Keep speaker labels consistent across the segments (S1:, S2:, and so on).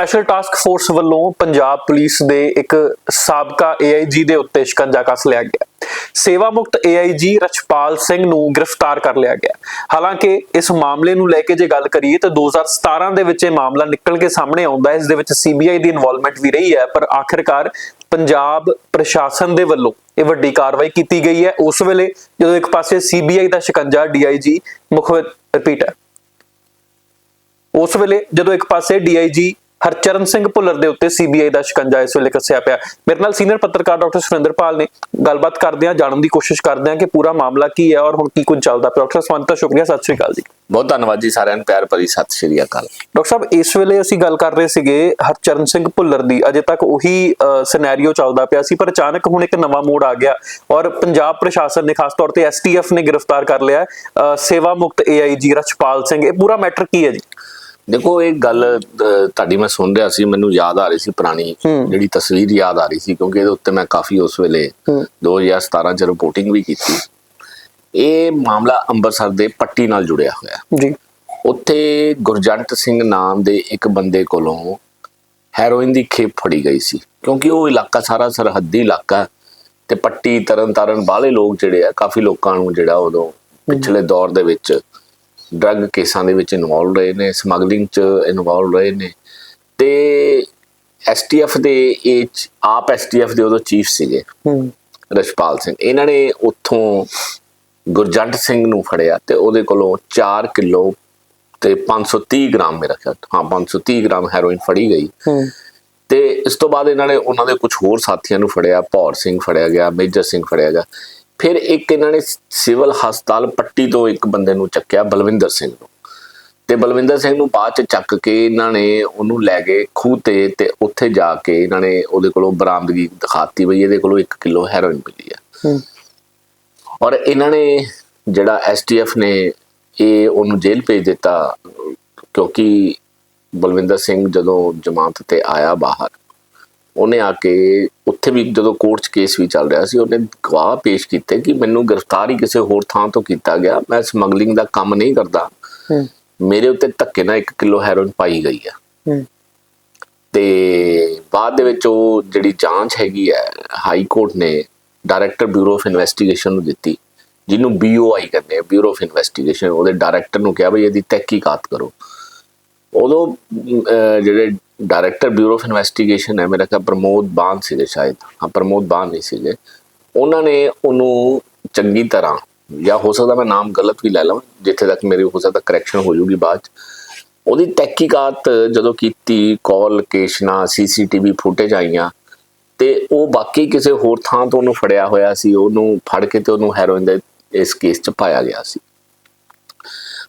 S1: Special task force ਵੱਲੋਂ Punjab police ਦੇ ਇੱਕ ਸਾਬਕਾ ਏਆਈਜੀ ਦੇ ਉੱਤੇ ਸ਼ਿਕੰਜਾ ਕੱਸ ਲਿਆ ਗਿਆ। ਸੇਵਾ ਮੁਕਤ ਏਆਈਜੀ ਰਛਪਾਲ ਸਿੰਘ ਨੂੰ ਗ੍ਰਿਫਤਾਰ ਕਰ ਲਿਆ ਗਿਆ। ਹਾਲਾਂਕਿ ਇਸ ਮਾਮਲੇ ਨੂੰ ਲੈ ਕੇ ਜੇ ਗੱਲ ਕਰੀਏ ਤਾਂ 2017 ਦੇ ਵਿੱਚ ਇਹ ਮਾਮਲਾ ਨਿਕਲ ਕੇ ਸਾਹਮਣੇ ਆਉਂਦਾ ਹੈ, ਇਸ ਦੇ ਵਿੱਚ ਸੀਬੀਆਈ ਦੀ ਇਨਵੋਲਵਮੈਂਟ ਵੀ ਰਹੀ ਹੈ, ਪਰ ਆਖਿਰਕਾਰ ਪੰਜਾਬ ਪ੍ਰਸ਼ਾਸਨ ਦੇ ਵੱਲੋਂ ਇਹ ਵੱਡੀ ਕਾਰਵਾਈ ਕੀਤੀ ਗਈ ਹੈ। ਉਸ ਵੇਲੇ ਜਦੋਂ ਇੱਕ ਪਾਸੇ ਸੀਬੀਆਈ ਦਾ ਸ਼ਿਕੰਜਾ ਡੀਆਈਜੀ ਮੁਖ ਰਿਪੀਟ ਹੈ, ਉਸ ਵੇਲੇ ਜਦੋਂ ਇੱਕ ਪਾਸੇ ਡੀਆਈਜੀ ਹਰਚਰਨ ਸਿੰਘ ਭੁੱਲਰ ਦੇ ਉੱਤੇ ਸੀਬੀਆਈ ਦਾ ਸ਼ਿਕੰਜਾ ਇਸ ਵੇਲੇ ਕੱਸਿਆ ਪਿਆ। ਮੇਰੇ ਨਾਲ ਸੀਨੀਅਰ ਪੱਤਰਕਾਰ ਡਾਕਟਰ ਸੁਰਿੰਦਰਪਾਲ ਨੇ ਗੱਲਬਾਤ ਕਰਦੇ ਆ ਜਾਣਨ ਦੀ ਕੋਸ਼ਿਸ਼ ਕਰਦੇ ਆ ਕਿ ਪੂਰਾ ਮਾਮਲਾ ਕੀ ਹੈ ਔਰ ਹੁਣ ਕੀ ਕੁਝ ਚੱਲਦਾ ਪਿਆ। ਡਾਕਟਰ ਸਵੰਤਾ ਸ਼ੁਕਰੀਆ ਸਤਿ ਸ਼੍ਰੀ ਅਕਾਲ ਜੀ।
S2: ਬਹੁਤ ਧੰਨਵਾਦ ਜੀ ਸਾਰਿਆਂ ਨੂੰ ਪਿਆਰ ਭਰੀ ਸਤਿ ਸ਼੍ਰੀ ਅਕਾਲ।
S1: ਡਾਕਟਰ ਸਾਹਿਬ ਇਸ ਵੇਲੇ ਅਸੀਂ ਗੱਲ ਕਰ ਰਹੇ ਸੀਗੇ ਹਰਚਰਨ ਸਿੰਘ ਭੁੱਲਰ ਦੀ। ਅਜੇ ਤੱਕ ਉਹੀ ਸਿਨੈਰੀਓ ਚੱਲਦਾ ਪਿਆ ਸੀ ਪਰ ਅਚਾਨਕ ਹੁਣ ਇੱਕ ਨਵਾਂ ਮੋੜ ਆ ਗਿਆ ਔਰ ਪੰਜਾਬ ਪ੍ਰਸ਼ਾਸਨ ਨੇ ਖਾਸ ਤੌਰ ਤੇ ਐਸਟੀਐਫ ਨੇ ਗ੍ਰਿਫਤਾਰ ਕਰ ਲਿਆ। ਸੇਵਾ ਮੁਕਤ ਏਆਈਜੀ ਰਛਪਾਲ ਸਿੰਘ ਇਹ ਪੂਰਾ ਮੈਟਰ ਕੀ ਹੈ ਜੀ?
S2: ਦੇਖੋ ਇਹ ਗੱਲ ਤੁਹਾਡੀ ਮੈਂ ਸੁਣ ਰਿਹਾ ਸੀ ਮੈਨੂੰ ਯਾਦ ਆ ਰਹੀ ਸੀ ਪੁਰਾਣੀ ਜਿਹੜੀ ਤਸਵੀਰ ਯਾਦ ਆ ਰਹੀ ਸੀ ਕਿਉਂਕਿ ਇਹਦੇ ਉੱਤੇ ਮੈਂ ਕਾਫੀ ਉਸ ਵੇਲੇ 2017 ਚ ਰਿਪੋਰਟਿੰਗ ਵੀ ਕੀਤੀ। ਇਹ ਮਾਮਲਾ ਅੰਮ੍ਰਿਤਸਰ ਦੇ ਪੱਟੀ ਨਾਲ ਜੁੜਿਆ ਹੋਇਆ।
S1: ਜੀ।
S2: ਉੱਥੇ ਗੁਰਜੰਟ ਸਿੰਘ ਨਾਮ ਦੇ ਇੱਕ ਬੰਦੇ ਕੋਲੋਂ ਹੈਰੋਇਨ ਦੀ ਖੇਪ ਫੜੀ ਗਈ ਸੀ ਕਿਉਂਕਿ ਉਹ ਇਲਾਕਾ ਸਾਰਾ ਸਰਹੱਦੀ ਇਲਾਕਾ ਤੇ ਪੱਟੀ ਤਰਨ ਤਾਰਨ ਬਾਹਲੇ ਲੋਕ ਜਿਹੜੇ ਆ ਕਾਫੀ ਲੋਕਾਂ ਨੂੰ ਜਿਹੜਾ ਉਦੋਂ ਪਿਛਲੇ ਦੌਰ ਦੇ ਵਿੱਚ ਡਰੱਗ ਕੇਸਾਂ ਦੇ ਵਿੱਚ ਇਨਵੋਲਵ ਰਹੇ ਨੇ ਸਮਗਲਿੰਗ ਚ ਇਨਵੋਲਵ ਰਹੇ ਨੇ ਤੇ ਐਸਟੀਐਫ ਦੇ ਇਹ ਆਪ ਐਸਟੀਐਫ ਦੇ ਉਦੋਂ ਚੀਫ ਸੀਗੇ
S1: ਹੂੰ।
S2: ਰਸ਼ਪਾਲ ਸਿੰਘ। ਇਹਨਾਂ ਨੇ ਉੱਥੋਂ ਗੁਰਜੰਟ ਸਿੰਘ ਨੂੰ ਫੜਿਆ ਤੇ ਉਹਦੇ ਕੋਲੋਂ 4 ਕਿਲੋ ਤੇ 530 ਗ੍ਰਾਮ ਮੇਰਾ ਖਿਆਲ ਹਾਂ 530 ਗ੍ਰਾਮ ਹੈਰੋਇਨ ਫੜੀ ਗਈ।
S1: ਹੂੰ।
S2: ਤੇ ਇਸ ਤੋਂ ਬਾਅਦ ਇਹਨਾਂ ਨੇ ਉਹਨਾਂ ਦੇ ਕੁਝ ਹੋਰ ਸਾਥੀਆਂ ਨੂੰ ਫੜਿਆ ਭੌਰ ਸਿੰਘ ਫੜਿਆ ਗਿਆ ਮੇਜਰ ਸਿੰਘ ਫੜਿਆ ਗਿਆ। ਫਿਰ ਇੱਕ ਇਹਨਾਂ ਨੇ ਸਿਵਲ ਹਸਪਤਾਲ ਪੱਟੀ ਤੋਂ ਇੱਕ ਬੰਦੇ ਨੂੰ ਚੱਕਿਆ ਬਲਵਿੰਦਰ ਸਿੰਘ ਨੂੰ। ਤੇ ਬਲਵਿੰਦਰ ਸਿੰਘ ਨੂੰ ਬਾਅਦ ਚ ਚੱਕ ਕੇ ਇਹਨਾਂ ਨੇ ਉਹਨੂੰ ਲੈ ਗਏ ਖੂਹ ਤੇ ਤੇ ਉੱਥੇ ਜਾ ਕੇ ਇਹਨਾਂ ਨੇ ਉਹਦੇ ਕੋਲੋਂ ਬਰਾਮਦਗੀ ਦਿਖਾਤੀ ਬਈ ਇਹਦੇ ਕੋਲੋਂ 1 ਕਿਲੋ ਹੈਰੋਇਨ ਮਿਲੀ ਆ। ਔਰ ਇਹਨਾਂ ਨੇ ਜਿਹੜਾ ਐਸਟੀਐਫ ਨੇ ਇਹ ਉਹਨੂੰ ਜੇਲ੍ਹ ਭੇਜ ਦਿੱਤਾ ਕਿਉਂਕਿ ਬਲਵਿੰਦਰ ਸਿੰਘ ਜਦੋਂ ਜ਼ਮਾਨਤ ਤੇ ਆਇਆ ਬਾਹਰ ਉਹਨੇ ਆ ਕੇ ਉੱਥੇ ਵੀ ਜਦੋਂ ਕੋਰਟ 'ਚ ਕੇਸ ਵੀ ਚੱਲ ਰਿਹਾ ਸੀ ਉਹਨੇ ਗਵਾਹ ਪੇਸ਼ ਕੀਤੇ ਕਿ ਮੈਨੂੰ ਗ੍ਰਿਫਤਾਰੀ ਕਿਸੇ ਹੋਰ ਥਾਂ ਤੋਂ ਕੀਤਾ ਗਿਆ ਮੈਂ ਸਮਗਲਿੰਗ ਦਾ ਕੰਮ ਨਹੀਂ ਕਰਦਾ। ਮੇਰੇ ਉੱਤੇ ਧੱਕੇ ਨਾਲ 1 ਕਿਲੋ ਹੈਰੋਇਨ ਪਾਈ ਗਈ ਆ।
S1: ਹੂੰ।
S2: ਤੇ ਬਾਅਦ ਦੇ ਵਿੱਚ ਉਹ ਜਿਹੜੀ ਜਾਂਚ ਹੈਗੀ ਹੈ ਹਾਈ ਕੋਰਟ ਨੇ ਡਾਇਰੈਕਟਰ ਬਿਊਰੋ ਆਫ ਇਨਵੈਸਟੀਗੇਸ਼ਨ ਨੂੰ ਦਿੱਤੀ ਜਿਹਨੂੰ ਬੀਓਆਈ ਕਹਿੰਦੇ ਆ ਬਿਊਰੋ ਆਫ ਇਨਵੈਸਟੀਗੇਸ਼ਨ ਉਹਦੇ ਡਾਇਰੈਕਟਰ ਨੂੰ ਕਿਹਾ ਬਈ ਇਹਦੀ ਤਹਿਕੀਕਾਤ ਕਰੋ। ਉਦੋਂ ਜਿਹੜੇ ਡਾਇਰੈਕਟਰ ਬਿਊਰੋ ਆਫ ਇਨਵੈਸਟੀਗੇਸ਼ਨ ਹੈ, ਮੇਰਾ ਖਿਆਲ ਪ੍ਰਮੋਦ ਬਾਨ ਸੀਗੇ ਸ਼ਾਇਦ। ਹਾਂ, ਪ੍ਰਮੋਦ ਬਾਨ ਨਹੀਂ ਸੀਗੇ। ਉਹਨਾਂ ਨੇ ਉਹਨੂੰ ਚੰਗੀ ਤਰ੍ਹਾਂ ਜਾਂ ਹੋ ਸਕਦਾ ਮੈਂ ਨਾਮ ਗਲਤ ਵੀ ਲੈ ਲਵਾਂ, ਜਿੱਥੇ ਤੱਕ ਮੇਰੀ ਹੋ ਸਕਦਾ ਕਰੈਕਸ਼ਨ ਹੋ ਜੂਗੀ ਬਾਅਦ ਚ। ਉਹਦੀ ਤਹਿਕੀਕਾਤ ਜਦੋਂ ਕੀਤੀ ਕਾਲ ਲੋਕੇਸ਼ਨਾਂ ਸੀਸੀਟੀਵੀ ਫੁਟੇਜ ਆਈਆਂ, ਤੇ ਉਹ ਬਾਕੀ ਕਿਸੇ ਹੋਰ ਥਾਂ ਤੋਂ ਉਹਨੂੰ ਫੜਿਆ ਹੋਇਆ ਸੀ, ਉਹਨੂੰ ਫੜ ਕੇ ਤੇ ਉਹਨੂੰ ਹੈਰੋਇਨ ਦੇ ਇਸ ਕੇਸ 'ਚ ਪਾਇਆ ਗਿਆ ਸੀ।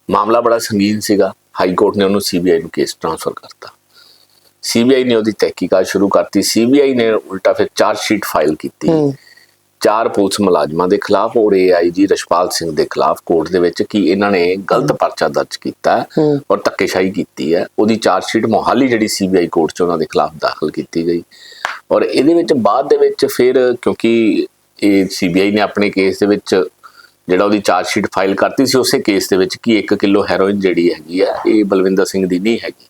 S2: ਮਾਮਲਾ ਬੜਾ ਸੰਗੀਨ ਸੀਗਾ। ਹਾਈ ਕੋਰਟ ਨੇ ਉਹਨੂੰ ਸੀਬੀਆਈ ਨੂੰ ਕੇਸ ਟ੍ਰਾਂਸਫਰ ਕਰਤਾ। ਸੀਬੀਆਈ ਨੇ ਉਹਦੀ ਤਹਿਕੀਕਾਤ ਸ਼ੁਰੂ ਕਰਤੀ। ਸੀਬੀਆਈ ਨੇ ਉਲਟਾ ਫਿਰ ਚਾਰਜ ਸ਼ੀਟ ਫਾਈਲ ਕੀਤੀ। ਚਾਰ ਪੁਲਿਸ ਮੁਲਾਜ਼ਮਾਂ ਦੇ ਖਿਲਾਫ ਔਰ ਏਆਈਜੀ ਰਸ਼ਪਾਲ ਸਿੰਘ ਦੇ ਖਿਲਾਫ ਕੋਰਟ ਦੇ ਵਿੱਚ ਕਿ ਇਹਨਾਂ ਨੇ ਗਲਤ ਪਰਚਾ ਦਰਜ ਕੀਤਾ। ਔਰ ਧੱਕੇਸ਼ਾਹੀ ਕੀਤੀ ਹੈ। ਉਹਦੀ ਚਾਰਜ ਸ਼ੀਟ ਮੋਹਾਲੀ ਜਿਹੜੀ ਸੀਬੀਆਈ ਕੋਰਟ 'ਚ ਉਹਨਾਂ ਦੇ ਖਿਲਾਫ ਦਾਖਲ ਕੀਤੀ ਗਈ। ਔਰ ਇਹਦੇ ਵਿੱਚ ਬਾਅਦ ਦੇ ਵਿੱਚ ਫਿਰ ਕਿਉਂਕਿ ਇਹ ਸੀਬੀਆਈ ਨੇ ਆਪਣੇ ਕੇਸ ਦੇ ਵਿੱਚ ਜਿਹੜਾ ਉਹਦੀ ਚਾਰਜ ਸ਼ੀਟ ਫਾਈਲ ਕਰਤੀ ਸੀ ਉਸੇ ਕੇਸ ਦੇ ਵਿੱਚ ਕਿ 1 ਕਿਲੋ ਹੈਰੋਇਨ ਜਿਹੜੀ ਹੈਗੀ ਹੈ ਇਹ ਬਲਵਿੰਦਰ ਸਿੰਘ ਦੀ ਨਹੀਂ ਹੈਗੀ।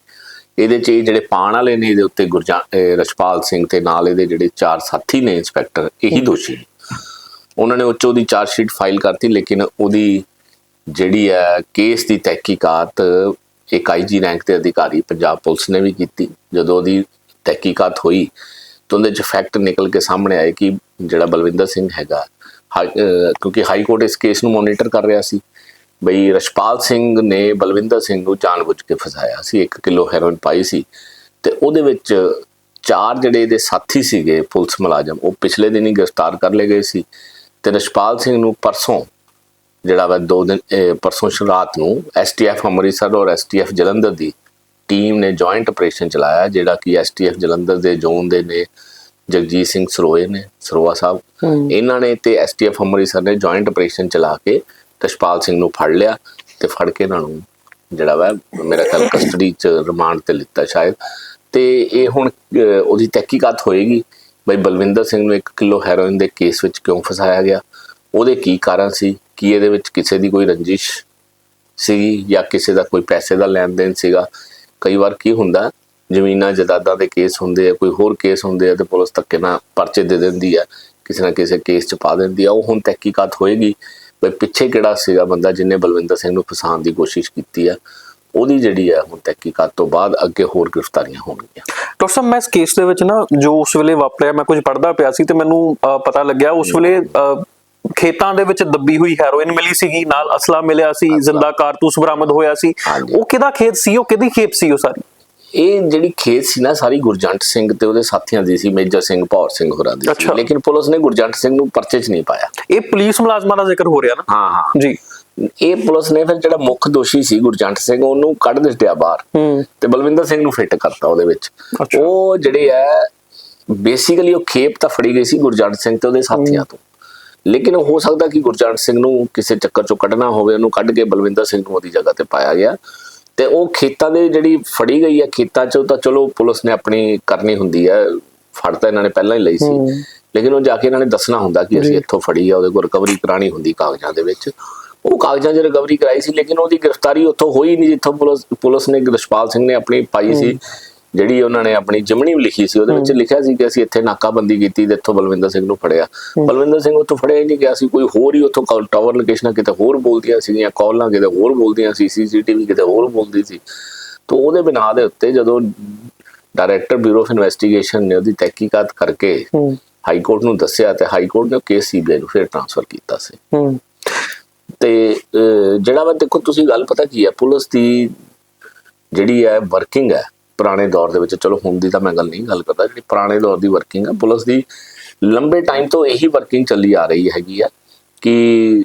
S2: ਇਹਦੇ 'ਚ ਇਹ ਜਿਹੜੇ ਪਾਣ ਵਾਲੇ ਨੇ ਇਹਦੇ ਉੱਤੇ ਗੁਰਜਾ ਅਹ ਰਛਪਾਲ ਸਿੰਘ ਤੇ ਨਾਲ ਇਹਦੇ ਜਿਹੜੇ ਚਾਰ ਸਾਥੀ ਨੇ ਇੰਸਪੈਕਟਰ ਇਹੀ ਦੋਸ਼ੀ ਨੇ। ਉਹਨਾਂ ਨੇ ਉੱਚ ਉਹਦੀ ਚਾਰਜ ਸ਼ੀਟ ਫਾਈਲ ਕਰਤੀ ਲੇਕਿਨ ਉਹਦੀ ਜਿਹੜੀ ਹੈ ਕੇਸ ਦੀ ਤਹਿਕੀਕਾਤ ਇੱਕ ਆਈਜੀ ਰੈਂਕ ਦੇ ਅਧਿਕਾਰੀ ਪੰਜਾਬ ਪੁਲਿਸ ਨੇ ਵੀ ਕੀਤੀ। ਜਦੋਂ ਉਹਦੀ ਤਹਿਕੀਕਾਤ ਹੋਈ ਤਾਂ ਉਹਦੇ ਚ ਫੈਕਟ ਨਿਕਲ ਕੇ ਸਾਹਮਣੇ ਆਏ ਕਿ ਜਿਹੜਾ ਬਲਵਿੰਦਰ ਸਿੰਘ ਹੈਗਾ ਕਿਉਂਕਿ ਹਾਈ ਕੋਰਟ ਇਸ ਕੇਸ ਨੂੰ ਮੋਨੀਟਰ ਕਰ ਰਿਹਾ ਸੀ। ਬਈ ਰਸ਼ਪਾਲ ਸਿੰਘ ਨੇ ਬਲਵਿੰਦਰ ਸਿੰਘ ਨੂੰ ਜਾਣਬੁੱਝ ਕੇ ਫਸਾਇਆ ਸੀ 1 ਕਿਲੋ ਹੈਰੋਇਨ ਪਾਈ ਸੀ ਤੇ ਉਹਦੇ ਵਿੱਚ ਚਾਰ ਜਿਹੜੇ ਇਹਦੇ ਸਾਥੀ ਸੀਗੇ ਪੁਲਿਸ ਮੁਲਾਜ਼ਮ ਉਹ ਪਿਛਲੇ ਦਿਨ ਹੀ ਗ੍ਰਿਫਤਾਰ ਕਰ ਲਏ ਗਏ ਸੀ ਤੇ ਰਸ਼ਪਾਲ ਸਿੰਘ ਨੂੰ ਪਰਸੋਂ ਜਿਹੜਾ ਵਾ ਦੋ ਦਿਨ ਪਰਸੋਂ ਸ਼ ਰਾਤ ਨੂੰ ਐਸਟੀਐਫ ਅੰਮ੍ਰਿਤਸਰ ਔਰ ਐਸਟੀਐਫ ਜਲੰਧਰ ਦੀ ਟੀਮ ਨੇ ਜੁਆਇੰਟ ਆਪਰੇਸ਼ਨ ਚਲਾਇਆ ਜਿਹੜਾ ਕਿ ਐਸਟੀਐਫ ਜਲੰਧਰ ਦੇ ਜ਼ੋਨ ਦੇ ਨੇ ਜਗਜੀਤ ਸਿੰਘ ਸਰੋਏ ਨੇ ਸਰੋਆ ਸਾਹਿਬ। ਇਹਨਾਂ ਨੇ ਤੇ ਐਸਟੀਐਫ ਅੰਮ੍ਰਿਤਸਰ ਨੇ ਜੁਆਇੰਟ ਆਪਰੇਸ਼ਨ ਚਲਾ ਕੇ ਰਸ਼ਪਾਲ ਸਿੰਘ ਨੂੰ ਫੜ ਲਿਆ ਤੇ ਫੜ ਕੇ ਇਹਨਾਂ ਨੂੰ ਜਿਹੜਾ ਵਾ ਮੇਰਾ ਖਿਆਲ ਕਸਟਡੀ ਚ ਰਿਮਾਂਡ ਤੇ ਲਿੱਤਾ ਸ਼ਾਇਦ। ਤੇ ਇਹ ਹੁਣ ਉਹਦੀ ਤਹਿਕੀਕਾਤ ਹੋਏਗੀ। ਬਈ ਬਲਵਿੰਦਰ ਸਿੰਘ ਨੂੰ 1 ਕਿਲੋ ਹੈਰੋਇਨ ਦੇ ਕੇਸ ਵਿੱਚ ਕਿਉਂ ਫਸਾਇਆ ਗਿਆ? ਉਹਦੇ ਕੀ ਕਾਰਨ ਸੀ? ਕੀ ਇਹਦੇ ਵਿੱਚ ਕਿਸੇ ਦੀ ਕੋਈ ਰੰਜਿਸ਼ ਸੀ ਜਾਂ ਕਿਸੇ ਦਾ ਕੋਈ ਪੈਸੇ ਦਾ ਲੈਣ ਦੇਣ ਸੀਗਾ? ਕਈ ਵਾਰ ਕੀ ਹੁੰਦਾ, ਜ਼ਮੀਨਾਂ ਜਾਇਦਾਦਾਂ ਦੇ ਕੇਸ ਹੁੰਦੇ ਆ, ਕੋਈ ਹੋਰ ਕੇਸ ਹੁੰਦੇ ਆ ਤੇ ਪੁਲਿਸ ਧੱਕੇ ਨਾਲ ਪਰਚੇ ਦੇ ਦਿੰਦੀ ਆ, ਕਿਸੇ ਨਾ ਕਿਸੇ ਕੇਸ 'ਚ ਪਾ ਦਿੰਦੀ ਆ। ਉਹ ਹੁਣ ਤਹਿਕੀਕਾਤ ਹੋਏਗੀ। ਵੀ ਪਿੱਛੇ ਕਿਹੜਾ ਸੀਗਾ ਬੰਦਾ ਜਿਹਨੇ ਬਲਵਿੰਦਰ ਸਿੰਘ ਨੂੰ ਫਸਾਉਣ ਦੀ ਕੋਸ਼ਿਸ਼ ਕੀਤੀ ਆ? ਉਹਦੀ ਜਿਹੜੀ ਆ ਹੁਣ ਤਹਿਕੀਕਾਤ ਤੋਂ ਬਾਅਦ ਅੱਗੇ ਹੋਰ ਗ੍ਰਿਫਤਾਰੀਆਂ ਹੋਣਗੀਆਂ।
S1: ਡਾਕਟਰ ਸਾਹਿਬ ਮੈਂ ਇਸ ਕੇਸ ਦੇ ਵਿੱਚ ਨਾ ਜੋ ਉਸ ਵੇਲੇ ਵਾਪਰਿਆ ਮੈਂ ਕੁਝ ਪੜਦਾ ਪਿਆ ਸੀ ਤੇ ਮੈਨੂੰ ਪਤਾ ਲੱਗਿਆ ਉਸ ਵੇਲੇ ਖੇਤਾਂ ਦੇ ਵਿੱਚ ਦੱਬੀ ਹੋਈ ਹੈਰੋਇਨ ਮਿਲੀ ਸੀਗੀ ਨਾਲ ਅਸਲਾ ਮਿਲਿਆ ਸੀ ਜ਼ਿੰਦਾ ਕਾਰਤੂਸ ਬਰਾਮਦ ਹੋਇਆ ਸੀ। ਉਹ ਕਿਹਦਾ ਖੇਤ ਸੀ? ਉਹ ਕਿਹਦੀ ਖੇਪ ਸੀ ਉਹ ਸਾਰੀ?
S2: ਇਹ ਜਿਹੜੀ ਖੇਤ ਸੀ ਨਾ ਸਾਰੀ ਗੁਰਜੰਟ ਸਿੰਘ ਤੇ ਉਹਦੇ ਸਾਥੀਆਂ ਦੀ ਸੀ ਮੇਜਰ ਸਿੰਘ ਭੌਰ ਸਿੰਘ ਹੋਰਾਂ ਦੀ ਸੀ। ਲੇਕਿਨ ਪੁਲਿਸ ਨੇ ਗੁਰਜੰਟ ਸਿੰਘ ਨੂੰ ਪਰਚੇ 'ਚ ਨਹੀਂ ਪਾਇਆ।
S1: ਇਹ ਪੁਲਿਸ ਮੁਲਾਜ਼ਮਾਂ ਦਾ ਜ਼ਿਕਰ ਹੋ ਰਿਹਾ ਨਾ?
S2: ਹਾਂ ਹਾਂ।
S1: ਜੀ।
S2: ਇਹ ਪੁਲਿਸ ਨੇ ਫਿਰ ਜਿਹੜਾ ਮੁੱਖ ਦੋਸ਼ੀ ਸੀ ਗੁਰਜੰਟ ਸਿੰਘ ਉਹਨੂੰ ਕੱਢ ਦਿੱਤਿਆ ਬਾਹਰ। ਤੇ ਬਲਵਿੰਦਰ ਸਿੰਘ ਨੂੰ ਫਿੱਟ ਕਰਤਾ ਉਹਦੇ ਵਿੱਚ। ਉਹ ਜਿਹੜੇ ਆ ਬੇਸਿਕਲੀ ਉਹ ਖੇਪ ਤਾਂ ਫੜੀ ਗਈ ਸੀ ਗੁਰਜੰਟ ਸਿੰਘ ਤੇ ਉਹਦੇ ਸਾਥੀਆਂ ਤੋਂ। ਲੇਕਿਨ ਹੋ ਸਕਦਾ ਕਿ ਗੁਰਜੰਟ ਸਿੰਘ ਨੂੰ ਕਿਸੇ ਚੱਕਰ ਚੋਂ ਕੱਢਣਾ ਹੋਵੇ ਉਹਨੂੰ ਕੱਢ ਕੇ ਬਲਵਿੰਦਰ ਸਿੰਘ ਨੂੰ ਉਹਦੀ ਜਗ੍ਹਾ ਤੇ ਪਾਇਆ ਗਿਆ। ਤੇ ਉਹ ਖੇਤਾਂ ਦੇ ਜਿਹੜੀ ਫੜੀ ਗਈ ਹੈ ਖੇਤਾਂ ਚੋਂ ਤਾਂ ਚਲੋ ਪੁਲਿਸ ਨੇ ਆਪਣੀ ਕਰਨੀ ਹੁੰਦੀ ਹੈ ਫੜ ਤਾਂ ਇਹਨਾਂ ਨੇ ਪਹਿਲਾਂ ਹੀ ਲਈ ਸੀ। ਲੇਕਿਨ ਉਹ ਜਾ ਕੇ ਇਹਨਾਂ ਨੇ ਦੱਸਣਾ ਹੁੰਦਾ ਕਿ ਅਸੀਂ ਇੱਥੋਂ ਫੜੀ ਆ ਉਹਦੇ ਕੋਲ ਰਿਕਵਰੀ ਕਰਾਣੀ ਹੁੰਦੀ ਕਾਗਜ਼ਾਂ ਦੇ ਵਿੱਚ। ਉਹ ਕਾਗਜ਼ਾਂ 'ਚ ਰਿਕਵਰੀ ਕਰਾਈ ਸੀ ਲੇਕਿਨ ਉਹਦੀ ਗ੍ਰਿਫਤਾਰੀ ਉੱਥੋਂ ਹੋਈ ਨਹੀਂ ਜਿੱਥੋਂ ਪੁਲਿਸ ਪੁਲਿਸ ਨੇ ਗ੍ਰਿਸ਼ਪਾਲ ਸਿੰਘ ਨੇ ਆਪਣੀ ਪਾਈ ਸੀ। ਜਿਹੜੀ ਉਹਨਾਂ ਨੇ ਆਪਣੀ ਜਮਣੀ ਲਿਖੀ ਸੀ ਉਹਦੇ ਵਿੱਚ ਲਿਖਿਆ ਸੀ ਕਿ ਅਸੀਂ ਇੱਥੇ ਨਾਕਾਬੰਦੀ ਕੀਤੀ ਤੇ ਇੱਥੋਂ ਬਲਵਿੰਦਰ ਸਿੰਘ ਨੂੰ ਫੜਿਆ। ਬਲਵਿੰਦਰ ਸਿੰਘ ਉੱਥੋਂ ਫੜਿਆ ਹੀ ਨਹੀਂ ਗਿਆ ਸੀ ਕੋਈ ਹੋਰ ਹੀ ਉੱਥੋਂ ਕਾਲ ਟਾਵਰ ਲੋਕੇਸ਼ਨਾਂ ਕਿਤੇ ਹੋਰ ਬੋਲਦੀਆਂ ਸੀਗੀਆਂ ਕਾਲਾਂ ਕਿਤੇ ਹੋਰ ਬੋਲਦੀਆਂ ਸੀ ਸੀਸੀਟੀਵੀ ਕਿਤੇ ਹੋਰ ਬੋਲਦੀ ਸੀ। ਤੋਂ ਉਹਦੇ ਬਿਨਾਂ ਦੇ ਉੱਤੇ ਜਦੋਂ ਡਾਇਰੈਕਟਰ ਬਿਊਰੋ ਆਫ ਇਨਵੈਸਟੀਗੇਸ਼ਨ ਨੇ ਉਹਦੀ ਤਹਿਕੀਕਾਤ ਕਰਕੇ ਹਾਈ ਕੋਰਟ ਨੂੰ ਦੱਸਿਆ ਤੇ ਹਾਈ ਕੋਰਟ ਨੇ ਕੇਸ ਸੀਬੀਆਈ ਨੂੰ ਫਿਰ ਟ੍ਰਾਂਸਫਰ ਕੀਤਾ ਸੀ। ਤੇ ਜਿਹੜਾ ਵਾ ਦੇਖੋ ਤੁਸੀਂ ਗੱਲ ਪਤਾ ਕੀ ਹੈ ਪੁਲਿਸ ਦੀ ਜਿਹੜੀ ਹੈ ਵਰਕਿੰਗ ਹੈ ਪੁਰਾਣੇ ਦੌਰ ਦੇ ਵਿੱਚ, ਚਲੋ ਹੁਣ ਦੀ ਤਾਂ ਮੈਂ ਗੱਲ ਨਹੀਂ ਗੱਲ ਕਰਦਾ, ਜਿਹੜੀ ਪੁਰਾਣੇ ਦੌਰ ਦੀ ਵਰਕਿੰਗ ਆ, ਪੁਲਿਸ ਦੀ ਲੰਬੇ ਟਾਈਮ ਤੋਂ ਇਹੀ ਵਰਕਿੰਗ ਚੱਲੀ ਆ ਰਹੀ ਹੈਗੀ ਆ ਕਿ